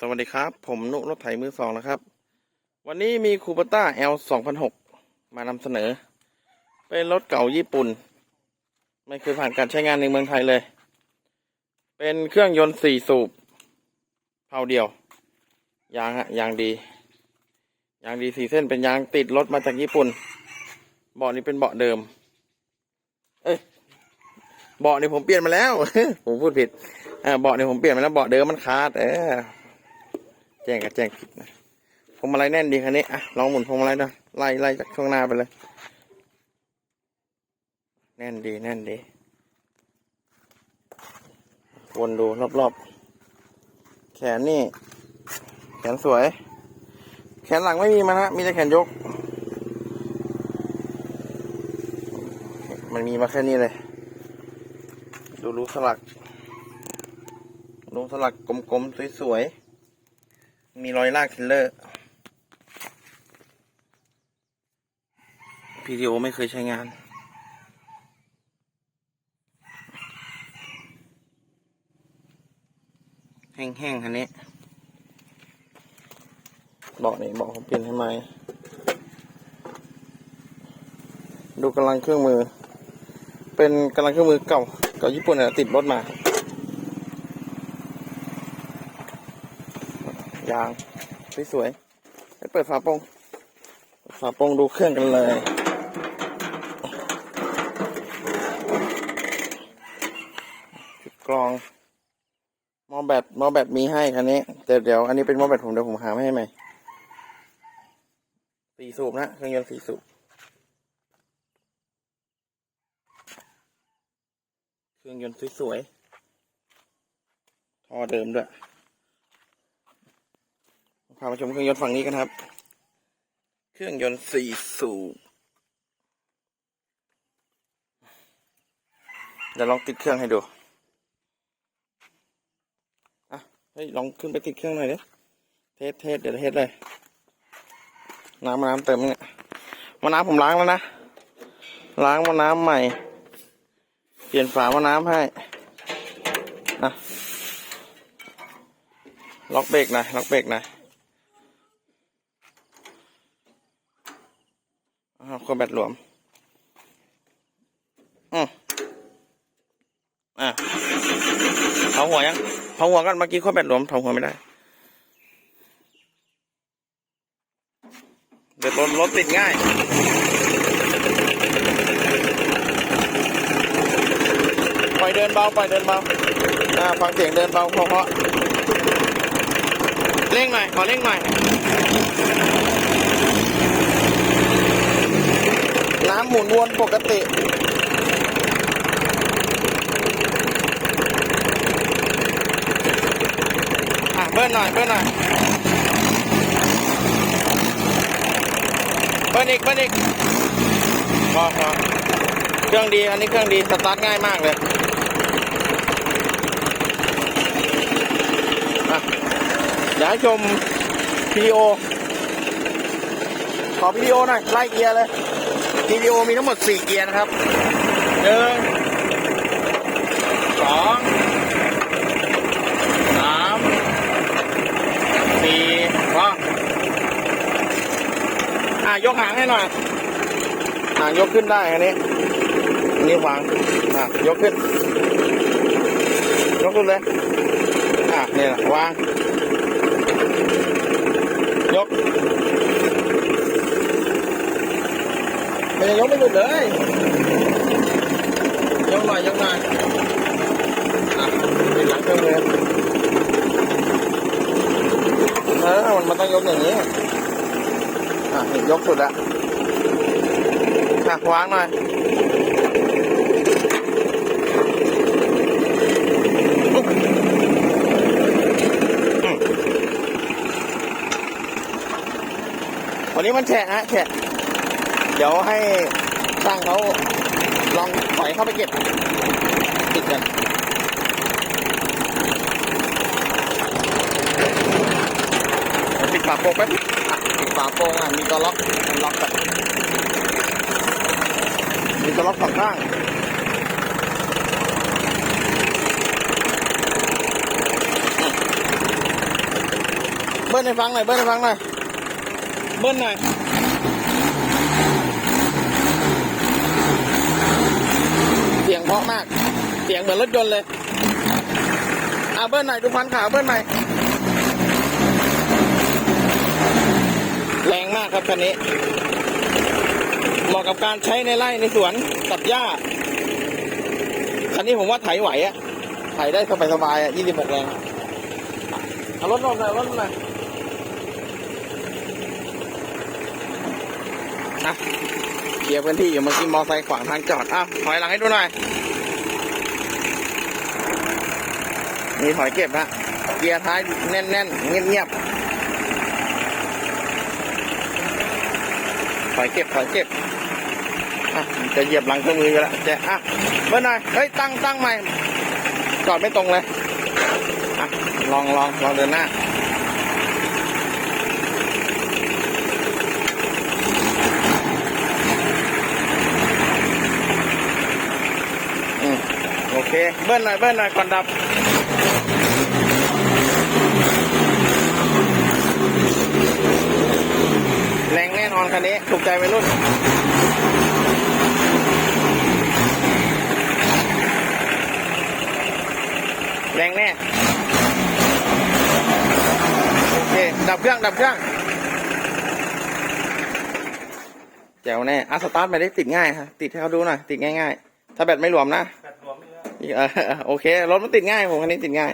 สวัสดีครับ ผมนุรถไถมือสองนะครับ วันนี้มีคูปต้า L 2006มานำเสนอ เป็นรถเก่าญี่ปุ่น ไม่เคยผ่านการใช้งานในเมืองไทยเลย เป็นเครื่องยนต์สี่สูบเผาเดียวยางฮะยางดี ยางดีสี่เส้นเป็นยางติดรถมาจากญี่ปุ่น เบาะนี้เป็นเบาะเดิม เอ้ยเบาะนี่ผมเปลี่ยนมาแล้วผมพูดผิดเบาะนี่ผมเปลี่ยนมาแล้วเบาะเดิมมันขาดเออ แจ้งกับแจ้งผิดนะพวงมาลัยแน่นดีคันนี้อะลองหมุนพวงมาลัยดูไล่ไล่จากข้างหน้าไปเลย แน่นดีแน่นดีวนดูรอบๆ แขนนี่ แขนสวย แขนหลังไม่มีมันฮะมีแต่แขนยก มันมีมาแค่นี้เลย ดูรูสลักรูสลักกลมๆ สวยๆ มีรอยลากทิลเลอร์ PTO ไม่เคยใช้งาน แห้งๆคันนี้เบาะนี่เบาะผมเปลี่ยนให้ใหมดูกำลังเครื่องมือ เป็นกำลังเครื่องมือเก่าเก่าญี่ปุ่นเนี่ยติดรถมา ยางสวยๆไปเปิดฝาโปร่งฝาโป่งดูเครื่องกันเลยจุดกรองมอแบตมอแบตมีให้คันนี้ แต่เดี๋ยวอันนี้เป็นมอแบตผมเดี๋ยวผมหามาให้ใหม่สี่สูบนะเครื่องยนต์สี่สูบเครื่องยนต์สวยๆท่อเดิมด้วย พามาชมเครื่องยนต์ฝั่งนี้กันครับ เครื่องยนต์สี่สูบเดี๋ยวลองติดเครื่องให้ดูอะเฮ้ยลองขึ้นไปติดเครื่องหน่อยดิเทสเทสเดี๋ยวเทสเลย น้ำมาน้ำเติมเนี่ยมาน้ำผมล้างแล้วนะ ล้างมาน้ำใหม่ เปลี่ยนฝามาน้ำให้อะล็อกเบรกหน่อยล็อกเบรกหน่อย อ้าว ขั้วแบตหลวม อืมอะเผาหัวยังเผาหัวกันเมื่อกี้ขั้วแบตหลวมเผาหัวไม่ได้ เดี๋ยวรถรถติดง่ายปล่อยเดินเบาปล่อยเดินเบาอ่าฟังเสียงเดินเบาเพราะเร่งหน่อยขอเร่งหน่อย น้ำหมุนวนปกติ อะเบิ้ลหน่อยเบิ้ลหน่อยเบิ้ลอีกเบิ้ลอีกพอพอเครื่องดี อันนี้เครื่องดี สตาร์ทง่ายมากเลยอะเดี๋ยวชมวิดีโอ ขอวิดีโอหน่อย ไล่เกียร์เลย วิดีโอมีทั้งหมดสี่เกียร์นะครับหนึ่งสองสามสี่พออะยกหางให้หน่อยหางยกขึ้นได้อันนี้อันนี้วางอะยกขึ้น ยกขึ้นเลยอะนี่แหละวาง ยก มันยังยกไม่หลุดเลยยกหน่อยยกหน่อยอะเป็นหลังเครื่องมือเออมันมันต้องยกอย่างนี้ อะนี่ยกสุดละอะวางหน่อยวันนี้มันแฉะฮะแฉะ เดี๋ยวให้ช่างเขาลองถอยเข้าไปเก็บติดกันเดี๋ยวปิดฝาโปรงแป๊บอะปิดฝาโปรงอะ มีตัวล็อกล็อกกันมีตัวล็อกสองข้างเบิ้ลให้ฟังหน่อย เบิ้ลให้ฟังหน่อย เบิ้ลหน่อย เสียงเพราะมาก เสียงเหมือนรถยนต์เลยเอาเบิ้ลหน่อยดูพันขาวเบิ้ลหน่อยแรงมากครับคันนี้ เหมาะกับการใช้ในไร่ในสวนตัดหญ้า คันนี้ผมว่าไถไหวอะไถได้สบายๆอะยี่สิบหกแรงเอารถลงหน่อยรถลงหน่อยอะเคลียร์พื้นที่อยู่เมื่อกี้มอไซค์ขวางทางจอดอะถอยหลังให้ดูหน่อย มีถอยเก็บฮะเกียร์ท้ายแน่นๆ เงียบๆ ถอยเก็บ ถอยเก็บจะเหยียบหลังเครื่องมือแล้วจ๊อะเบิ้ลหน่อยเฮ้ย ตั้งตั้งใหม่จอดไม่ตรงเลยอะลองลองลองเดินหน้าอืมโอเค เบิ้ลหน่อยเบิ้ลหน่อยก่อนดับ แรงแน่นอนคันนี้ถูกใจวัยรุ่นแรงแน่โอเคดับเครื่อง ดับเครื่องแจ๋วแน่อะสตาร์ทไปได้ติดง่ายฮะติดให้เขาดูหน่อยติดง่ายๆ ถ้าแบตไม่รวมนะแบตรวมนี่แล้วเออโอเครถมันติดง่ายผมคันนี้ติดง่าย